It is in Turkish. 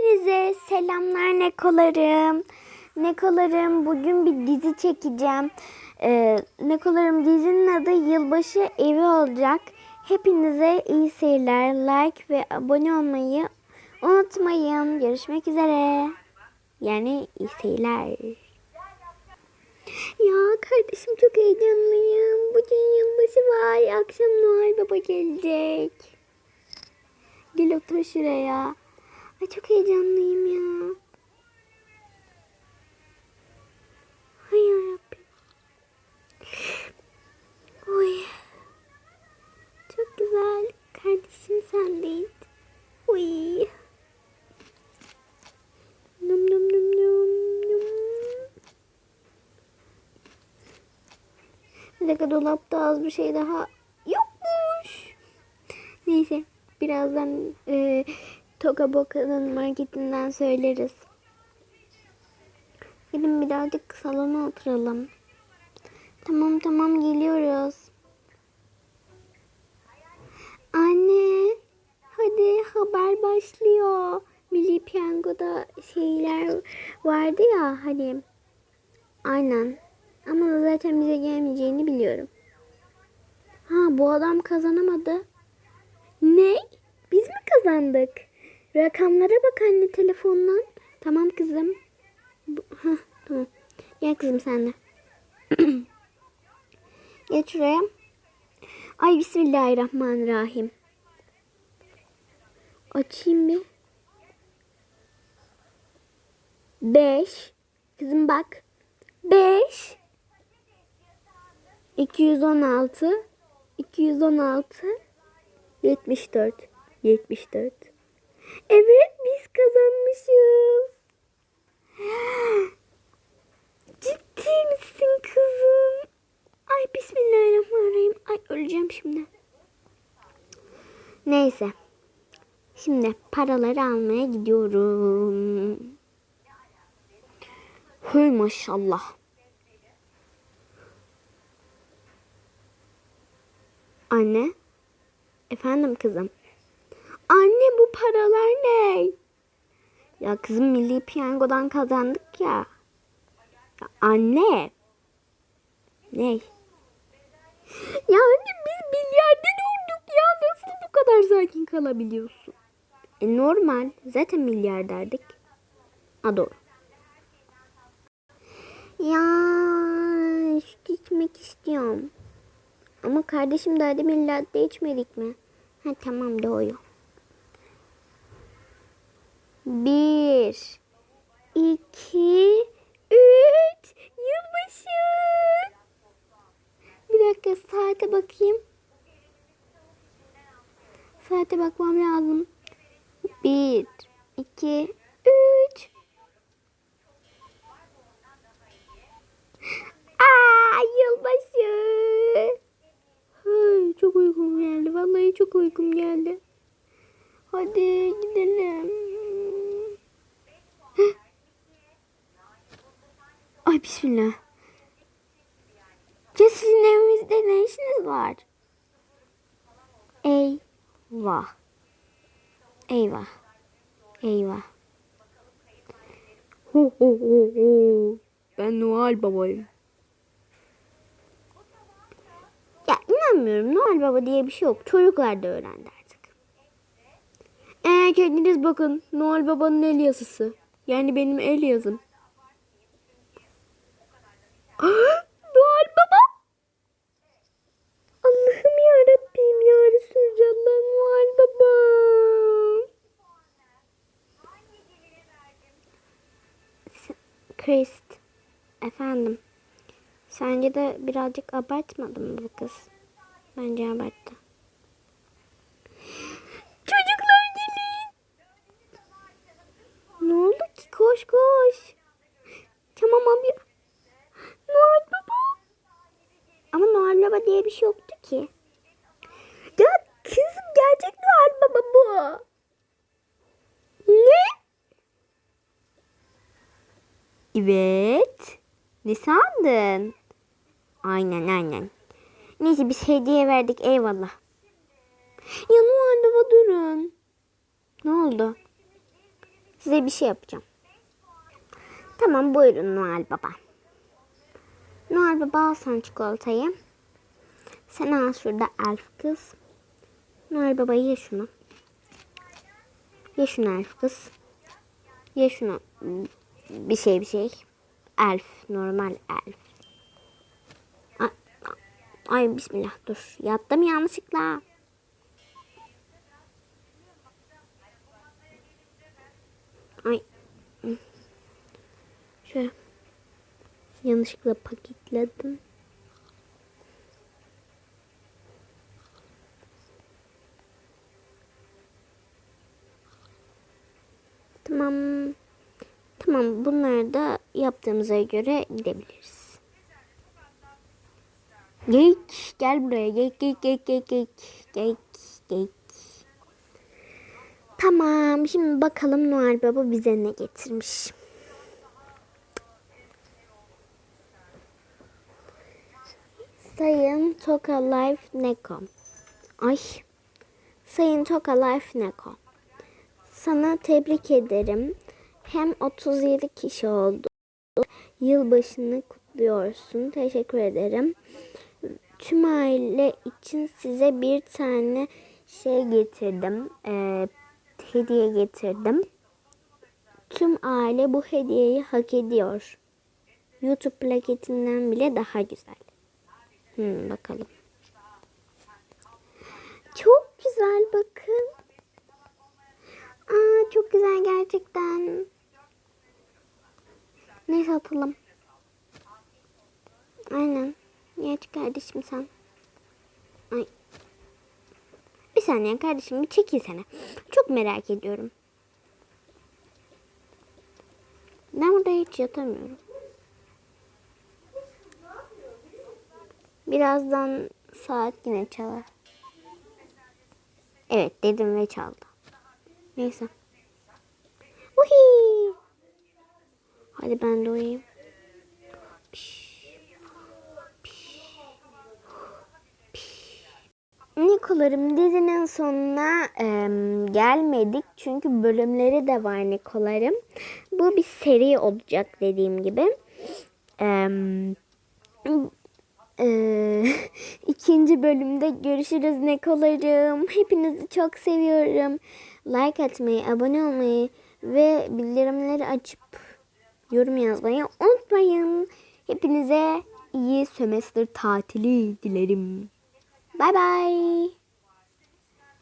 Hepinize selamlar Nekolarım. Nekolarım bugün bir dizi çekeceğim. Ee, Nekolarım dizinin adı Yılbaşı Evi olacak. Hepinize iyi seyirler. Like ve abone olmayı unutmayın. Görüşmek üzere. Yani iyi seyirler. Ya kardeşim çok heyecanlıyım. Bugün yılbaşı var. Akşam Noel Baba gelecek. Gel otur şuraya. Ay çok heyecanlıyım ya. Ay yarabbim. Oy. Çok güzel. Kardeşim sendeydi. Oy. Num num num num num. Bir dakika dolapta az bir şey daha yokmuş. Neyse birazdan e, Toka Boka'nın marketinden söyleriz. Gidin birazcık salona oturalım. Tamam tamam geliyoruz. Anne hadi haber başlıyor. Milli Piyango'da şeyler vardı ya hani. Aynen. Ama zaten bize gelmeyeceğini biliyorum. Ha bu adam kazanamadı. Ne? Biz mi kazandık? Rakamlara bak anne telefondan. Tamam kızım. Hah, tamam. Gel kızım sen de. Gel şuraya. Ay bismillahirrahmanirrahim. Açayım bir. Beş. Kızım bak. Beş. 216. 216. 74. 74. Evet biz kazanmışız. Ciddi misin kızım? Ay bismillahirrahmanirrahim. Ay öleceğim şimdi. Neyse. Şimdi paraları almaya gidiyorum. Hey maşallah. Anne. Efendim kızım. Anne bu paralar ne? Ya kızım milli piyangodan kazandık ya. ya anne. Ne? Ya anne biz milyarder olduk ya. Nasıl bu kadar sakin kalabiliyorsun? E normal. Zaten milyarderdik. Ha doğru. Ya süt içmek istiyorum. Ama kardeşim daha demin içmedik mi? Ha tamam doğru. Bir, iki, üç. Yılbaşı. Bir dakika saate bakayım. Saate bakmam lazım. Bir, iki, üç. Aa, yılbaşı. Ay, çok uykum geldi. Vallahi çok uykum geldi. Hadi gidelim. Ay bismillah. Ya sizin evinizde ne işiniz var? Eyvah. Eyvah. Eyvah. Ho ho ho ho. Ben Noel babayım. Ya inanmıyorum. Noel Baba diye bir şey yok. Çocuklar da öğrendi artık. Ee, kendiniz bakın. Noel Baba'nın el yazısı. Yani benim el yazım. Noel Baba. Allah'ım ya Rabbim ya Resulallah Noel Baba. S- Christ. Efendim. Sence de birazcık abartmadı mı bu kız? Bence abarttı. Çocuklar gelin. Ne oldu ki? Koş koş. Tamam abi. Noel Baba. Ama Noel Baba diye bir şey yoktu ki. Ya kızım gerçek Noel Baba bu. Ne? Evet. Ne sandın? Aynen aynen. Neyse biz hediye verdik eyvallah. Ya Noel Baba durun. Ne oldu? Size bir şey yapacağım. Tamam buyurun Noel Baba. Noel Baba al sen çikolatayı. Sen al şurada elf kız. Noel Baba ye şunu. Ye şunu elf kız. Ye şunu bir şey bir şey. Elf normal elf. Ay, bismillah dur. Yattım yanlışlıkla. Ay. Şöyle. Yanlışlıkla paketledim. Tamam. Tamam bunları da yaptığımıza göre gidebiliriz. Geyik gel buraya geyik geyik geyik geyik geyik geyik geyik. Tamam şimdi bakalım Noel Baba bize ne getirmiş. Sayın Toka Life Neko. Ay. Sayın Toka Life Neko. Sana tebrik ederim. Hem 37 kişi oldu. Yılbaşını kutluyorsun. Teşekkür ederim. Tüm aile için size bir tane şey getirdim. Ee, hediye getirdim. Tüm aile bu hediyeyi hak ediyor. YouTube plaketinden bile daha güzel. Hmm, bakalım. Çok güzel bakın. Aa, çok güzel gerçekten. Neyse atalım. Aynen. Geç kardeşim sen. Ay. Bir saniye kardeşim bir çekilsene. Çok merak ediyorum. Ben burada hiç yatamıyorum. Birazdan saat yine çalar. Evet dedim ve çaldı. Neyse. Hadi ben de uyuyayım. Nikolarım dizinin sonuna em, gelmedik. Çünkü bölümleri de var Nikolarım. Bu bir seri olacak dediğim gibi. Em, Ee, ikinci bölümde görüşürüz Nekolarım. Hepinizi çok seviyorum. Like atmayı, abone olmayı ve bildirimleri açıp yorum yazmayı unutmayın. Hepinize iyi sömestr tatili dilerim. Bay bay.